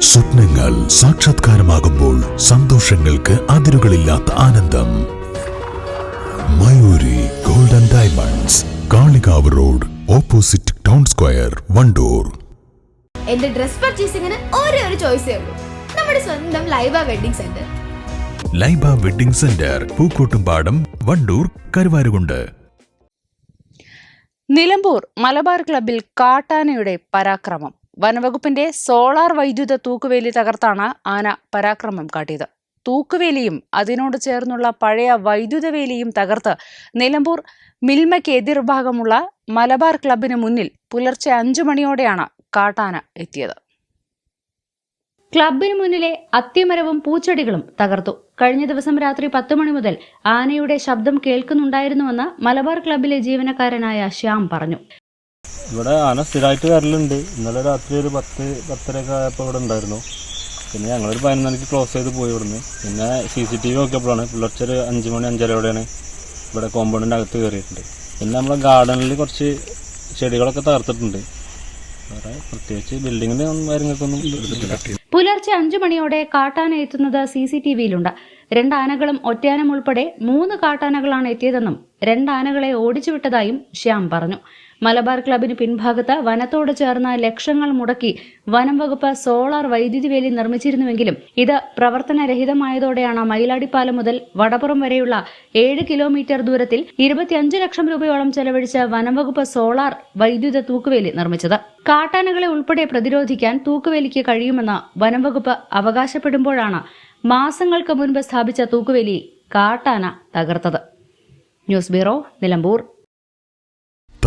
സ്വപ്നങ്ങൾ സാക്ഷാത്കാരമാകുമ്പോൾ സന്തോഷങ്ങൾക്ക് അതിരുകളില്ലാത്ത ആനന്ദം. Mayuri golden diamonds Kalikavu road opposite town square Wandoor. എന്റെ ഡ്രസ് പർച്ചേസിംഗിന് ഒരേ ഒരു ചോയ്സ് ഉള്ളൂ. നമ്മുടെ സ്വന്തം Laiba wedding centre. Laiba wedding centre Pookkottumpadam Wandoor Karuvarakundu. Nilambur Malabar ക്ലബിൽ കാട്ടാനയുടെ പരാക്രമം. വനവകുപ്പിന്റെ സോളാർ വൈദ്യുത തൂക്കുവേലി തകർത്താണ് ആന പരാക്രമം കാട്ടിയത്. തൂക്കുവേലിയും അതിനോട് ചേർന്നുള്ള പഴയ വൈദ്യുത വേലിയും തകർത്ത് നിലമ്പൂർ മിൽമയ്ക്ക് എതിർഭാഗമുള്ള മലബാർ ക്ലബിന് മുന്നിൽ പുലർച്ചെ അഞ്ചു മണിയോടെയാണ് കാട്ടാന എത്തിയത്. ക്ലബിന് മുന്നിലെ അത്തിമരവും പൂച്ചെടികളും തകർത്തു. കഴിഞ്ഞ ദിവസം രാത്രി പത്ത് മണി മുതൽ ആനയുടെ ശബ്ദം കേൾക്കുന്നുണ്ടായിരുന്നുവെന്ന് മലബാർ ക്ലബിലെ ജീവനക്കാരനായ ശ്യാം പറഞ്ഞു. ഇവിടെ ആന സ്ഥിരമായിട്ട് വരലുണ്ട്. ഇന്നലെ രാത്രി ഒരു പത്ത് പത്തരയൊക്കെ ആയപ്പോൾ ഇവിടെ ഉണ്ടായിരുന്നു. പിന്നെ ഞങ്ങളൊരു മണിക്ക് ക്ലോസ് ചെയ്ത് പോയി ഇവിടുന്ന്. പിന്നെ സി സി ടി വി നോക്കിയപ്പോഴാണ്. പുലർച്ചെ ഒരു അഞ്ച് മണി അഞ്ചരയോടെയാണ് ഇവിടെ കോമ്പൗണ്ടിന്റെ അകത്ത് കയറിയിട്ടുണ്ട്. പിന്നെ നമ്മളെ ഗാർഡനിൽ കുറച്ച് ചെടികളൊക്കെ തകർത്തിട്ടുണ്ട്. വേറെ പ്രത്യേകിച്ച് ബിൽഡിങ്ങിന്റെ കാര്യങ്ങൾക്കൊന്നും എടുത്തിട്ടില്ല. പുലർച്ചെ അഞ്ചു മണിയോടെ കാട്ടാന എത്തുന്നത് സി സി ടി വിയിലുണ്ട് രണ്ടാനകളും ഒറ്റയാനം ഉൾപ്പെടെ മൂന്ന് കാട്ടാനകളാണ് എത്തിയതെന്നും രണ്ടാനകളെ ഓടിച്ചുവിട്ടതായും ശ്യാം പറഞ്ഞു. മലബാർ ക്ലബിന് പിൻഭാഗത്ത് വനത്തോട് ചേർന്ന് ലക്ഷങ്ങൾ മുടക്കി വനം വകുപ്പ് സോളാർ വൈദ്യുതി വേലി നിർമ്മിച്ചിരുന്നുവെങ്കിലും ഇത് പ്രവർത്തനരഹിതമായതോടെയാണ് മയിലാടിപ്പാലം മുതൽ വടപ്പുറം വരെയുള്ള ഏഴ് കിലോമീറ്റർ ദൂരത്തിൽ ഇരുപത്തിയഞ്ച് ലക്ഷം രൂപയോളം ചെലവഴിച്ച് വനംവകുപ്പ് സോളാർ വൈദ്യുത തൂക്കുവേലി നിർമ്മിച്ചത്. കാട്ടാനകളെ ഉൾപ്പെടെ പ്രതിരോധിക്കാൻ തൂക്കുവേലിക്ക് കഴിയുമെന്ന് വനംവകുപ്പ് അവകാശപ്പെടുമ്പോഴാണ് മാസങ്ങൾക്ക് മുൻപ് സ്ഥാപിച്ച തൂക്കുവേലി കാട്ടാന തകർത്തത്. News bureau Nilambur.